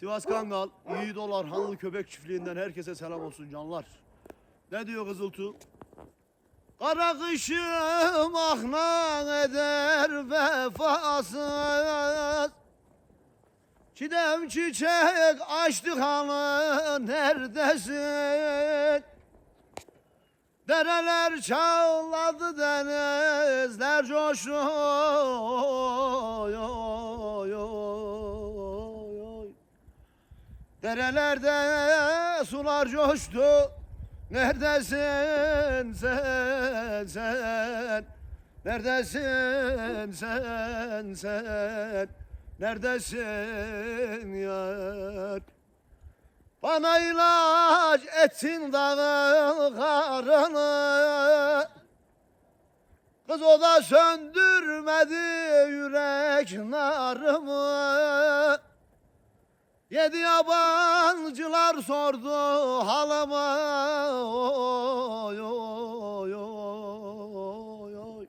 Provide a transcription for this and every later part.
Sivas Kangal, iyi dolar, Hanlı Köpek Çiftliği'nden herkese selam olsun canlar. Ne diyor Kızıltu? Kara kışım ahna eder vefasız. Çiğdem çiçek açtı halı neredesin? Dereler çağladı denizler oy. Derelerde sular coştu. Neredesin sen sen? Neredesin sen sen? Neredesin yar? Bana ilaç etsin dağı karını. Kız o da söndürmedi yürek narımı Yedi yabancılar sordu halımı oy, oy, oy, oy.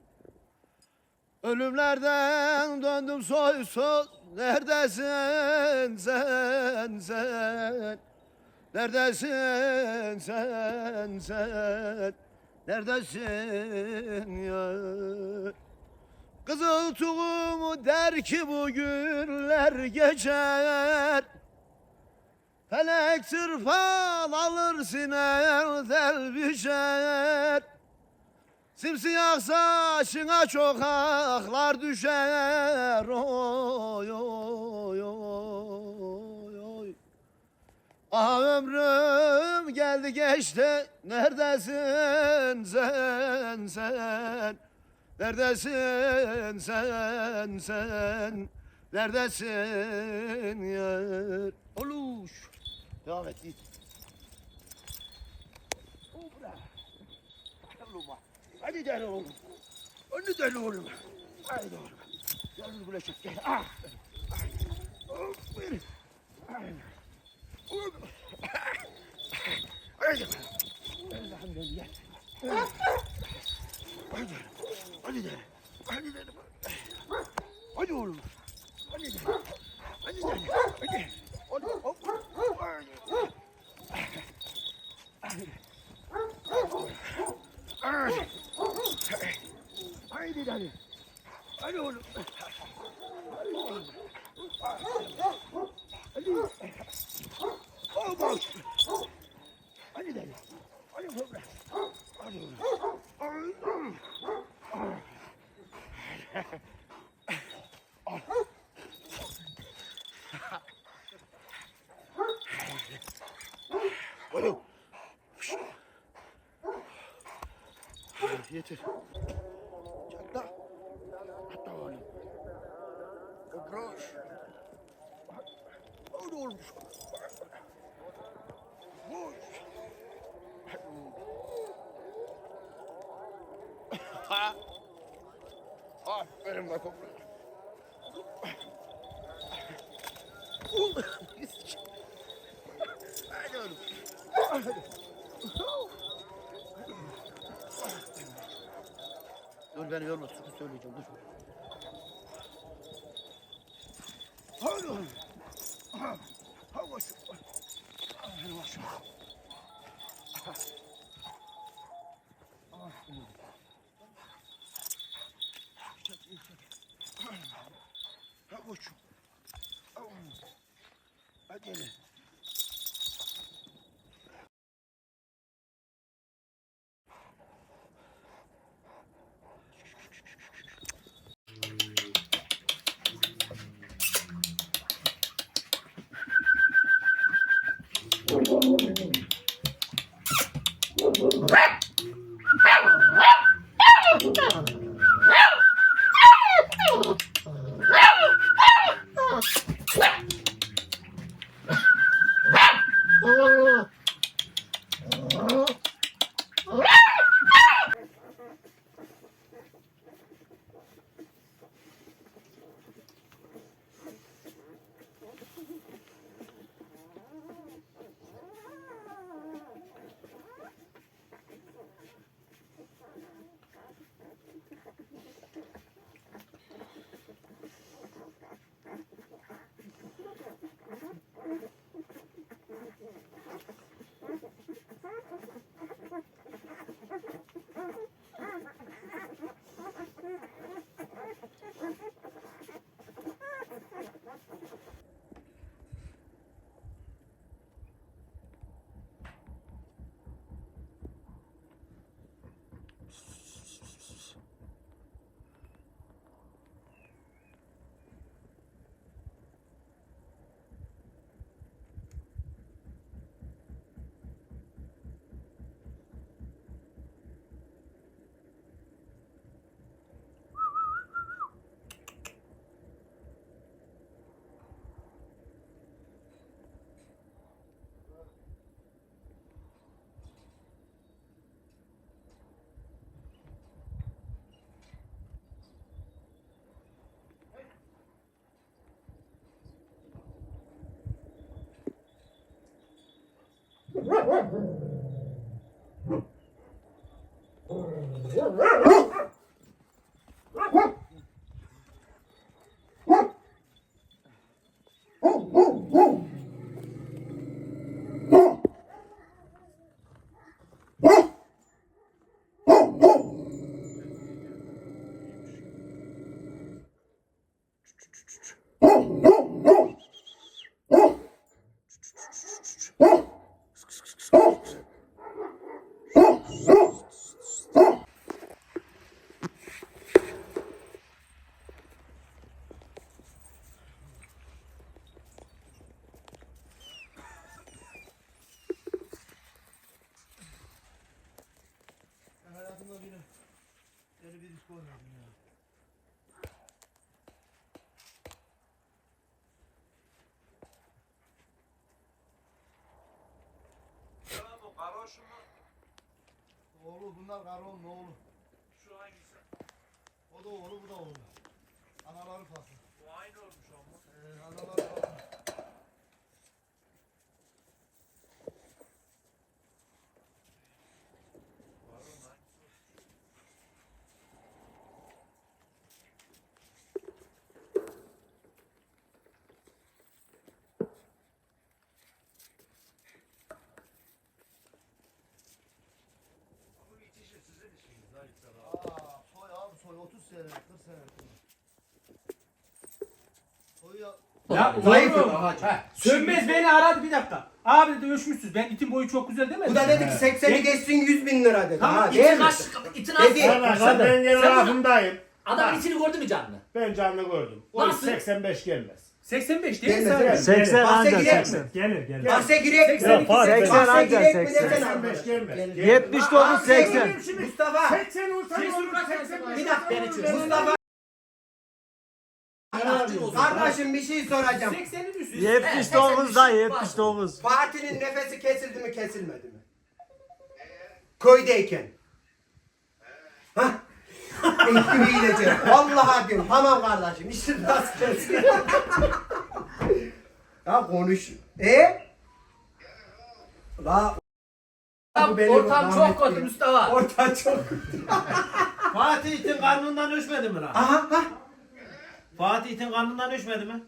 Ölümlerden döndüm soysuz Neredesin sen sen? Neredesin sen sen? Neredesin ya? Kızıl tuğumu der ki bu günler geçer Felek tırpan alır sinerden düşer Simsiyah saçına çok aklar düşer. Oy oy oy oy. Ah ömrüm geldi geçti. Neredesin sen sen? Neredesin sen sen? Neredesin yar? Oluş Devam et git Obra Oğlum Hadi gel oğlum. Hadi gel oğlum. Haydi oğlum. Gel bir buraya çek gel. Ah. Aferin Aynen Oğlum. Haydi. Allah'ım ben gel. Hadi Hadi de. Hadi de. Hadi oğlum. Hadi de. Hadi de. Hadi. Hadi. Hop. Hadi. Hadi. Hadi. Haydi hadi. Hadi oğlum. Hadi oğlum. Hadi. Hop. hop. Hadi de. Hadi oğlum. Hadi oğlum. Oğlum. Yeter. Kıproş. Hadi oğlum. Boş. Ha. Aferin bak oğlum. Hadi oğlum. Dur beni yorma, sıkı söyleyeceğim, dur. Hadi Quack! Oğlu bunlar karon ne oğlu? Şu hangisi? O da oğlu bu da oğlu. Anaları farklı. Bu aynı olmuş ama. Ee, anaları farklı. Karon hangisi? Bu itişi sizin işiniz Aysel abi. Aa, soy 30 sene 40 sene. Ya. Zayıf Sönmez beni aradı bir dakika. Abi dedi ölçmüşsünüz. Ben itin boyu çok güzel demedi. Bu da dedi ki 80'i geçsin 100 bin lira dedi. Tamam, ha, itin değil mi? kaç, itin az. Dedi. Arkadaşlar ben gene lafımdayım. Adam içini gördü mü canlı? Ben canlı gördüm. O Nasıl? 85 gelmez. 85 değil mi Gelmez, sen? gelmez. 80 Bahse anca girek 80. mi? Gelir gelir. Bahse girek mi? 82, Yok, 80 80 Bahse anca girek mi 80. desene 85 arkadaş. gelmez. 79 Bahse 80. girek mi? Mustafa. 80 olsa ne olur? sormak 85 Bir dakika. beni çöz. Mustafa. Kardeşim bir şey soracağım. 80'in üstü. 79 da 79. Fatih'in nefesi kesildi mi kesilmedi mi? Köydeyken. Hah. Eğitimi gideceğim. Vallahi diyorum. Tamam kardeşim. İşin rast gelsin. ya konuş. E? La. Bu benim Ortam çok rahmetli. kötü Mustafa. Ortam çok. Fatih itin karnından düşmedi mi lan? Aha ha. Fatih itin karnından düşmedi mi?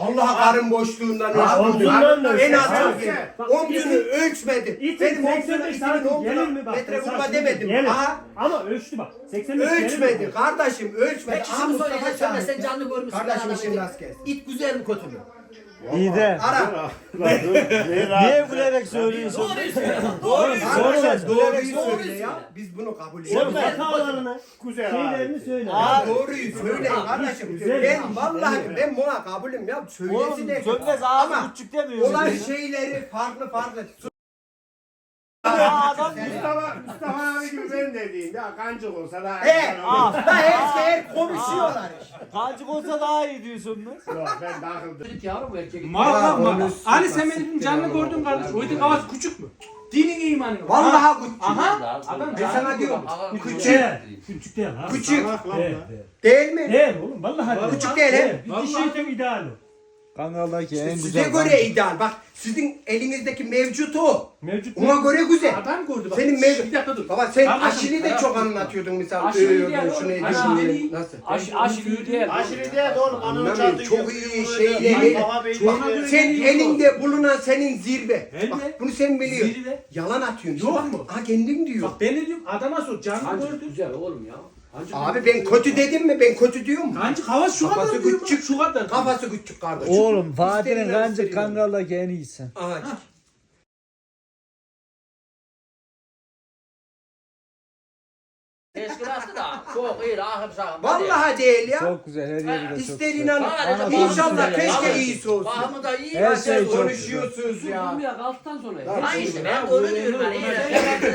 Vallahi karın boşluğundan Ha, ölçtüm. omzundan da En az çok yedim. Omzunu ölçmedim. Benim omzuna 85 itinin santim gelir mi omzuna metre vurma demedim. Aha. Ama ölçtü bak. 85 gelir mi? Ölçmedi kardeşim ölçmedi. Peki Mustafa söyleyeceğim. Sen canlı görmüşsün. Kardeşim işin rast gelsin. İt güzel mi kötü mü? İyi de. Ara. Niye gülerek söylüyorsun? Doğruyu söyle. Doğruyu söyle. Doğruyu söyle ya. Biz bunu kabul Sen ediyoruz. hatalarını, Güzel şeylerini söyle. Ya doğruyu söyle kardeşim. güzel Ben bir vallahi şey ben buna kabulüm ya. Söylesi de. sönmez ağzı küçük demiyor. olan şeyleri farklı farklı. adam Mustafa, Mustafa dediğim ya kancık olsa daha He. güzel olur. Da her şehir konuşuyorlar işte. kancık olsa daha iyi diyorsun mu? Yok ben takıldım. Çocuk yavrum erkek. Mal Ya, mal. onu Ali sen benim canlı gördün kardeş. O itin kafası küçük mü? Dinin imanı. Vallahi küçük. Aha. Adam Ben sana diyorum. Küçük. Küçük. Değil ha. Küçük. Salak lan Değil, mi? Değil oğlum vallahi değil. Küçük değil he. Bir dişi itin ideali. Kanaldaki en Size güzel. göre ideal. Bak sizin elinizdeki mevcut o. Mevcut Ona göre güzel. Adam gördü bak. Senin mevcut. Bir dakika dur. Baba sen Kardeşim, aşili de çok anlatıyordun mesela. Aşili değil şunu oğlum, aşili değil. Nasıl? Aş, aşırı değil. Aşırı değil oğlum. Ananı çarptı. çok iyi şeyleri. Sen elinde bulunan senin zirve. Bak bunu sen biliyorsun. Zirve. Yalan atıyorsun. Yok mu? Ha kendin diyor. Bak ben ne diyorum? Adama sor. Canlı gördü. güzel oğlum ya. Hancı Abi ben kötü dedim mi? Ben kötü diyor mu? Kancık havası şu Kafası kadar diyor. küçük. Şu kadar. Kafası küçük kardeş. Oğlum Fatih'in İstediğini kancık gösteriyor. kangalaki en iyisi. Aha. Teşkilatı da çok iyi rahip sahip. Vallahi değil ya. Çok güzel her yeri de çok İster güzel. inan. Bana dedi, İnşallah bana keşke söyle. iyisi olsun. Bahımı da iyi. Her ben şey çok konuşuyorum. Konuşuyorsunuz ya. Kalktıktan sonra. Lan Ha işte ben onu diyorum. hani iyi.